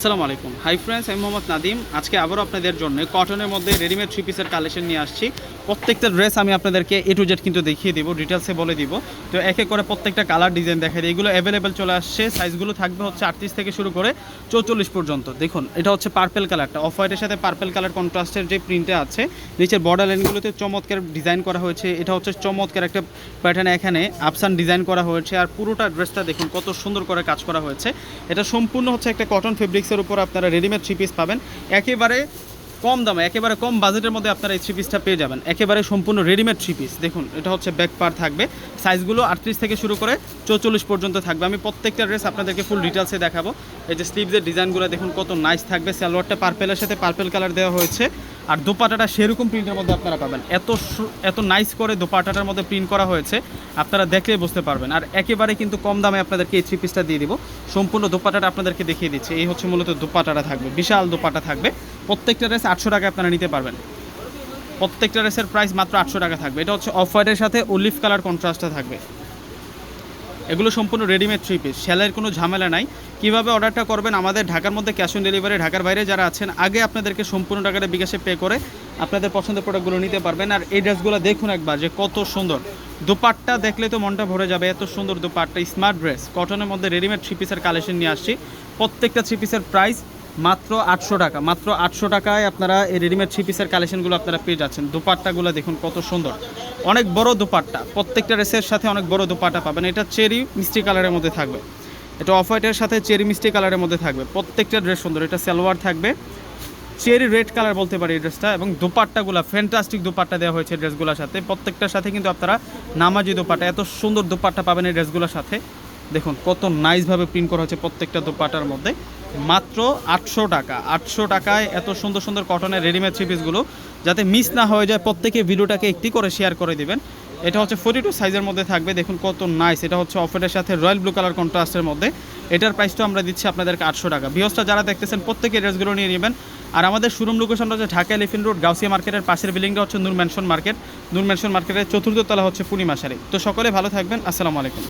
আসসালামু আলাইকুম। Hi friends আমি মোহাম্মদ নাদিম আজকে আবারও আপনাদের জন্য কটনের মধ্যে রেডিমেড থ্রি পিসের কালেকশন নিয়ে আসছি। প্রত্যেকটা ড্রেস আমি আপনাদেরকে এ টু জেড কিন্তু দেখিয়ে দিব ডিটেলসে বলে দিব। তো এক এক করে প্রত্যেকটা কালার ডিজাইন দেখা দিই। এগুলো অ্যাভেলেবেল চলে আসছে। সাইজগুলো থাকবে হচ্ছে আটত্রিশ থেকে শুরু করে চৌচল্লিশ পর্যন্ত। দেখুন, এটা হচ্ছে পার্পেল কালারটা অফ হোয়াইটের সাথে পার্পেল কালার কন্ট্রাস্টের যে প্রিন্টে আছে, নিচের বর্ডার লাইনগুলোতে চমৎকার ডিজাইন করা হয়েছে। এটা হচ্ছে চমৎকার একটা প্যাটার্ন এখানে আপসান ডিজাইন করা হয়েছে। আর পুরোটা ড্রেসটা দেখুন কত সুন্দর করে কাজ করা হয়েছে। এটা সম্পূর্ণ হচ্ছে একটা কটন ফেব্রিক্সের উপর আপনারা রেডিমেড থ্রি পিস পাবেন। একেবারে কম দামে, একেবারে কম বাজেটের মধ্যে আপনারা এই থ্রি পিসটা পেয়ে যাবেন। একেবারে সম্পূর্ণ রেডিমেড থ্রি পিস দেখুন, এটা হচ্ছে ব্যাক পার থাকবে। সাইজগুলো আটত্রিশ থেকে শুরু করে চৌচল্লিশ পর্যন্ত থাকবে। আমি প্রত্যেকটা ড্রেস আপনাদেরকে ফুল ডিটেলসে দেখাবো। এই যে স্লিভসের ডিজাইনগুলো দেখুন, কত নাইস থাকবে। সালোয়ারটা পার্পেলের সাথে পার্পেল কালার দেওয়া হয়েছে। আর দোপাটাটা সেরকম প্রিন্টের মধ্যে আপনারা পাবেন। এত এত নাইস করে দোপাটাটার মধ্যে প্রিন্ট করা হয়েছে, আপনারা দেখলেই বুঝতে পারবেন। আর একেবারে কিন্তু কম দামে আপনাদেরকে এই থ্রি পিসটা দিয়ে দিব। সম্পূর্ণ দোপাটাটা আপনাদেরকে দেখিয়ে দিচ্ছে। এই হচ্ছে মূলত দোপাটাটা থাকবে। বিশাল দোপাটা থাকবে। প্রত্যেকটা ড্রেস আটশো টাকা আপনারা নিতে পারবেন। প্রত্যেকটা ড্রেসের প্রাইস মাত্র আটশো টাকা থাকবে। এটা হচ্ছে অফ হোয়াইটের সাথে অলিভ কালার কন্ট্রাস্টটা থাকবে। এগুলো সম্পূর্ণ রেডিমেড থ্রি পিস সেলের কোনো ঝামেলা নাই। কীভাবে অর্ডারটা করবেন? আমাদের ঢাকার মধ্যে ক্যাশ অন ডেলিভারি ঢাকার বাইরে যারা আছেন, আগে আপনাদেরকে সম্পূর্ণ টাকাটা বিকাশে পে করে আপনাদের পছন্দের প্রোডাক্টগুলো নিতে পারবেন। আর এই ড্রেসগুলো দেখুন একবার যে কত সুন্দর। দুপাট্টা দেখলে তো মনটা ভরে যাবে, এত সুন্দর দুপাট্টা স্মার্ট ড্রেস কটনের মধ্যে রেডিমেড থ্রি পিসের কালেকশন নিয়ে আসছি। প্রত্যেকটা থ্রি পিসের প্রাইস মাত্র আটশো টাকা, মাত্র আটশো টাকায় আপনারা এই রেডিমেড থ্রি পিসের কালেকশনগুলো আপনারা পেয়ে যাচ্ছেন। দুপাট্টাগুলো দেখুন কত সুন্দর। অনেক বড় দুপাট্টা, প্রত্যেকটা ড্রেসের সাথে অনেক বড় দুপাট্টা পাবেন। এটা চেরি মিষ্টি কালারের মধ্যে থাকবে। এটা অফ হোয়াইটের সাথে চেরি মিষ্টি কালারের মধ্যে থাকবে। প্রত্যেকটা ড্রেস সুন্দর, এটা সালোয়ার থাকবে। চেরি রেড কালার বলতে পারি এই ড্রেসটা এবং দোপাট্টাগুলো ফ্যান্টাস্টিক দোপাট্টা দেওয়া হয়েছে ড্রেসগুলোর সাথে। প্রত্যেকটার সাথে কিন্তু আপনারা নামাজি দোপাট্টা, এত সুন্দর দোপাট্টা পাবেন এই ড্রেসগুলোর সাথে। দেখুন কত নাইসভাবে প্রিন্ট করা হয়েছে প্রত্যেকটা দোপাট্টার মধ্যে। মাত্র আটশো টাকা। আটশো টাকায় এত সুন্দর সুন্দর কটনের রেডিমেড থ্রি পিসগুলো যাতে মিস না হয়ে যায়, প্রত্যেকে ভিডিওটাকে একটি করে শেয়ার করে দিবেন। এটা হচ্ছে ফোর্টি টু সাইজের মধ্যে থাকবে। দেখুন কত নাইস এটা হচ্ছে অফেটের সাথে রয়্যাল ব্লু কালার কন্ট্রাস্টের মধ্যে। এটার প্রাইসটা আমরা দিচ্ছি আপনাদেরকে আটশো টাকা। বিহসটা যারা দেখতেছেন, প্রত্যেকে ড্রেসগুলো নিয়ে নেবেন। আর আমাদের শোরুম লোকেশনটা হচ্ছে ঢাকা এলিফেন্ট রোড গাউসিয়া মার্কেটের পাশের বিল্ডিংটা হচ্ছে Noor mansion market Noor mansion মার্কেটের চতুর্থ তলা হচ্ছে পূর্ণিমা শাড়ি তো সকলে ভালো থাকবেন। আসসালামু আলাইকুম।